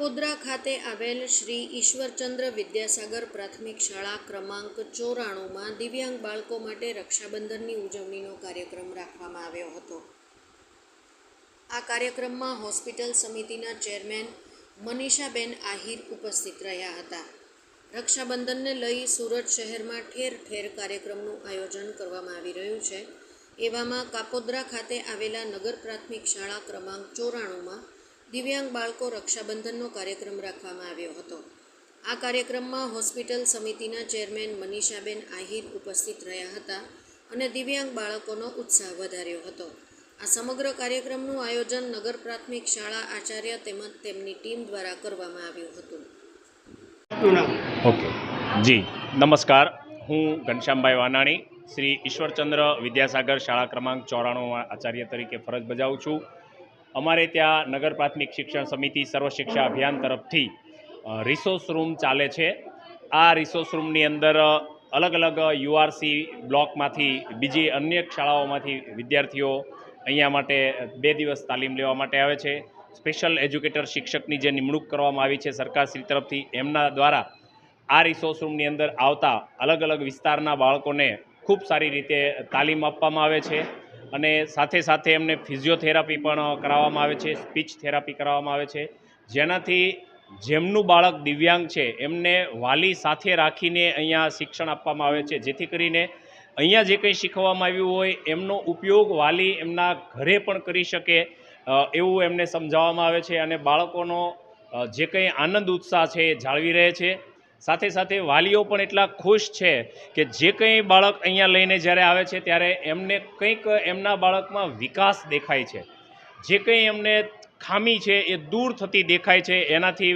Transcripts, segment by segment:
કાપોદ્રા ખાતે આવેલ શ્રી ઈશ્વરચંદ્ર વિદ્યાસાગર પ્રાથમિક શાળા ક્રમાંક ચોરાણુંમાં દિવ્યાંગ બાળકો માટે રક્ષાબંધનની ઉજવણીનો કાર્યક્રમ રાખવામાં આવ્યો હતો. આ કાર્યક્રમમાં હોસ્પિટલ સમિતિના ચેરમેન મનીષાબેન આહિર ઉપસ્થિત રહ્યા હતા. રક્ષાબંધનને લઈ સુરત શહેરમાં ઠેર ઠેર કાર્યક્રમનું આયોજન કરવામાં આવી રહ્યું છે. એવામાં કાપોદ્રા ખાતે આવેલા નગર પ્રાથમિક શાળા ક્રમાંક ચોરાણુંમાં દિવ્યાંગ બાળકો રક્ષાબંધનનો કાર્યક્રમ રાખવામાં આવ્યો હતો. આ કાર્યક્રમમાં હોસ્પિટલ સમિતિના ચેરમેન મનીષાબેન આહિર ઉપસ્થિત રહ્યા હતા અને દિવ્યાંગ બાળકોનો ઉત્સાહ વધાર્યો હતો. આ સમગ્ર કાર્યક્રમનું આયોજન નગર પ્રાથમિક શાળા આચાર્ય તેમજ તેમની ટીમ દ્વારા કરવામાં આવ્યું હતું. ઓકે. જી નમસ્કાર. હું ઘનશ્યામભાઈ વાનાણી શ્રી ઈશ્વરચંદ્ર વિદ્યાસાગર શાળા ક્રમાંક ચોરાણુંમાં આચાર્ય તરીકે ફરજ બજાવું છું. અમારે ત્યાં નગર પ્રાથમિક શિક્ષણ સમિતિ સર્વ શિક્ષા અભિયાન તરફથી રિસોર્સ રૂમ ચાલે છે. આ રિસોર્સ રૂમની અંદર અલગ અલગ યુઆરસી બ્લોકમાંથી, બીજી અન્ય શાળાઓમાંથી વિદ્યાર્થીઓ અહીંયા માટે બે દિવસ તાલીમ લેવા માટે આવે છે. સ્પેશિયલ એજ્યુકેટર શિક્ષકની જે નિમણૂક કરવામાં આવી છે સરકારશ્રી તરફથી, એમના દ્વારા આ રિસોર્સ રૂમની અંદર આવતા અલગ અલગ વિસ્તારના બાળકોને ખૂબ સારી રીતે તાલીમ આપવામાં આવે છે. અને સાથે સાથે એમને ફિઝિયોથેરાપી પણ કરાવવામાં આવે છે, સ્પીચ થેરાપી કરાવવામાં આવે છે. જેનાથી જેમનું બાળક દિવ્યાંગ છે, એમને વાલી સાથે રાખીને અહીંયા શિક્ષણ આપવામાં આવે છે. જેથી કરીને અહીંયા જે કંઈ શીખવવામાં આવ્યું હોય, એમનો ઉપયોગ વાલી એમના ઘરે પણ કરી શકે એવું એમને સમજાવવામાં આવે છે. અને બાળકોનો જે કંઈ આનંદ, ઉત્સાહ છે એ જાળવી રહે છે. સાથે સાથે વાલીઓ પણ એટલા ખુશ છે કે જે કંઈ બાળક અહીંયા લઈને જ્યારે આવે છે ત્યારે એમને કંઈક એમના બાળકમાં વિકાસ દેખાય છે. જે કંઈ એમને ખામી છે એ દૂર થતી દેખાય છે. એનાથી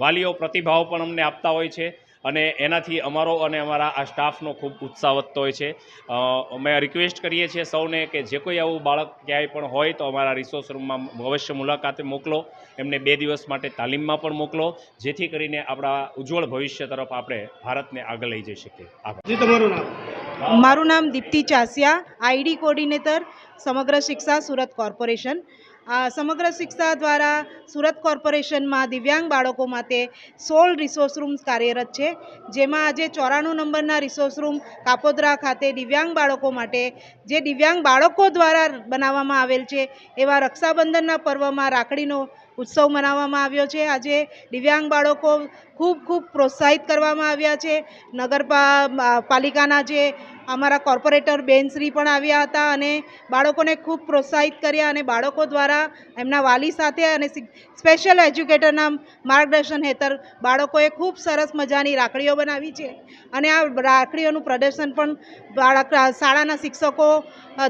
વાલીઓ પ્રતિભાવ પણ અમને આપતા હોય છે. અને એનાથી અમારો અને અમારા આ સ્ટાફનો ખૂબ ઉત્સાહ વધતો હોય છે. અમે રિક્વેસ્ટ કરીએ છીએ સૌને કે જે કોઈ આવું બાળક ક્યાંય પણ હોય તો અમારા રિસોર્સ રૂમમાં અવશ્ય મુલાકાતે મોકલો. એમને બે દિવસ માટે તાલીમમાં પણ મોકલો જેથી કરીને આપણા ઉજ્જવળ ભવિષ્ય તરફ આપણે ભારતને આગળ લઈ જઈ શકીએ. આભાર. તમારું નામ? મારું નામ દીપ્તિ ચાસિયા આઈડી કોર્ડિનેટર સમગ્ર શિક્ષા સુરત કોર્પોરેશન. સમગ્ર શિક્ષા દ્વારા સુરત કોર્પોરેશનમાં દિવ્યાંગ બાળકો માટે સોળ રિસોર્સ રૂમ્સ કાર્યરત છે. જેમાં આજે ચોરાણું નંબરના રિસોર્સ રૂમ કાપોદ્રા ખાતે દિવ્યાંગ બાળકો માટે, જે દિવ્યાંગ બાળકો દ્વારા બનાવવામાં આવેલ છે, એવા રક્ષાબંધનના પર્વમાં રાખડીનો ઉત્સવ મનાવવામાં આવ્યો છે. આજે દિવ્યાંગ બાળકો ખૂબ ખૂબ પ્રોત્સાહિત કરવામાં આવ્યા છે. નગરપા, પાલિકાના જે અમારા કોર્પોરેટર બેનશ્રી પણ આવ્યા હતા અને બાળકોને ખૂબ પ્રોત્સાહિત કર્યા અને બાળકો દ્વારા એમના વાલી સાથે અને સ્પેશિયલ એજ્યુકેટરના માર્ગદર્શન હેઠળ બાળકોએ ખૂબ સરસ મજાની રાખડીઓ બનાવી છે. અને આ રાખડીઓનું પ્રદર્શન પણ બાળક, શાળાના શિક્ષકો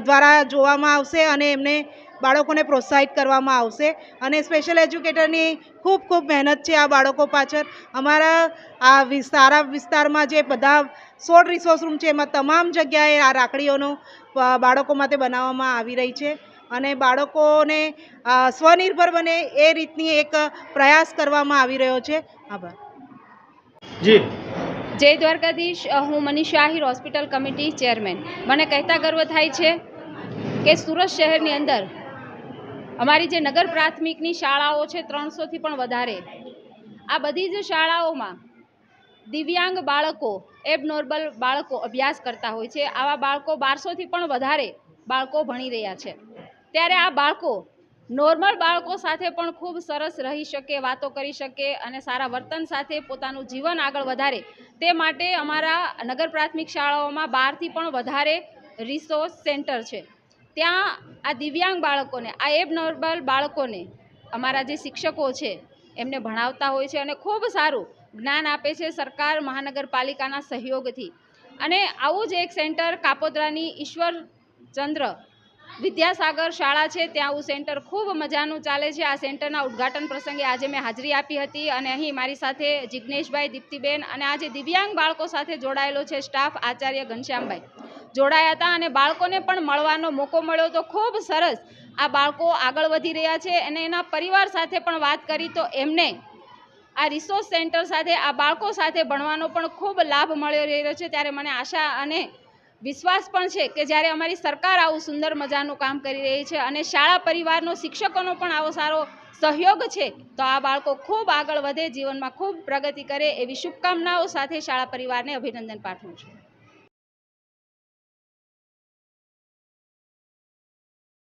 દ્વારા જોવામાં આવશે અને એમને બાળકોને પ્રોત્સાહિત કરવામાં આવશે અને સ્પેશિયલ એજ્યુકેટરની ખૂબ ખૂબ મહેનત છે આ બાળકો પાછળ. અમારા આ વિ- સારા વિસ્તારમાં જે બધા સોળ રિસોર્સ રૂમ છે એમાં તમામ જગ્યાએ આ રાખડીઓનો બાળકો માટે બનાવવામાં આવી રહી છે અને બાળકોને સ્વનિર્ભર બને એ રીતની એક પ્રયાસ કરવામાં આવી રહ્યો છે. આભાર. જી. જય દ્વારકાધીશ. હું Manisha Ahir hospital committee chairman. મને કહેતા ગર્વ થાય છે કે સુરત શહેરની અંદર અમારી જે નગર પ્રાથમિકની શાળાઓ છે ત્રણસોથી પણ વધારે. આ બધી જ શાળાઓમાં દિવ્યાંગ બાળકો, એબનોર્મલ બાળકો અભ્યાસ કરતા હોય છે. આવા બાળકો બારસોથી પણ વધારે બાળકો ભણી રહ્યા છે. ત્યારે આ બાળકો નોર્મલ બાળકો સાથે પણ ખૂબ સરસ રહી શકે, વાતો કરી શકે અને સારા વર્તન સાથે પોતાનું જીવન આગળ વધારે. તે માટે અમારા નગર પ્રાથમિક શાળાઓમાં બારથી પણ વધારે રિસોર્સ સેન્ટર છે. ત્યાં આ દિવ્યાંગ બાળકોને, આ એબ નોર્મલ બાળકોને અમારા જે શિક્ષકો છે, એમને ભણાવતા હોય છે અને ખૂબ સારું જ્ઞાન આપે છે સરકાર મહાનગરપાલિકાના સહયોગથી. અને આવું જ એક સેન્ટર કાપોદ્રાની ઈશ્વરચંદ્ર વિદ્યાસાગર શાળા છે, ત્યાં આવું સેન્ટર ખૂબ મજાનું ચાલે છે. આ સેન્ટરના ઉદ્ઘાટન પ્રસંગે આજે મેં હાજરી આપી હતી અને અહીં મારી સાથે જિજ્ઞેશભાઈ દીપ્તિબેન અને આજે દિવ્યાંગ બાળકો સાથે જોડાયેલો છે સ્ટાફ આચાર્ય ઘનશ્યામભાઈ. જોડાયા હતા અને બાળકોને પણ મળવાનો મોકો મળ્યો તો ખૂબ સરસ. આ બાળકો આગળ વધી રહ્યા છે અને એના પરિવાર સાથે પણ વાત કરી તો એમને આ રિસોર્સ સેન્ટર સાથે, આ બાળકો સાથે ભણવાનો પણ ખૂબ લાભ મળી રહ્યો છે. ત્યારે મને આશા અને વિશ્વાસ પણ છે કે જ્યારે અમારી સરકાર આવું સુંદર મજાનું કામ કરી રહી છે અને શાળા પરિવારનો, શિક્ષકોનો પણ આવો સારો સહયોગ છે, તો આ બાળકો ખૂબ આગળ વધે, જીવનમાં ખૂબ પ્રગતિ કરે એવી શુભકામનાઓ સાથે શાળા પરિવારને અભિનંદન પાઠવું છું.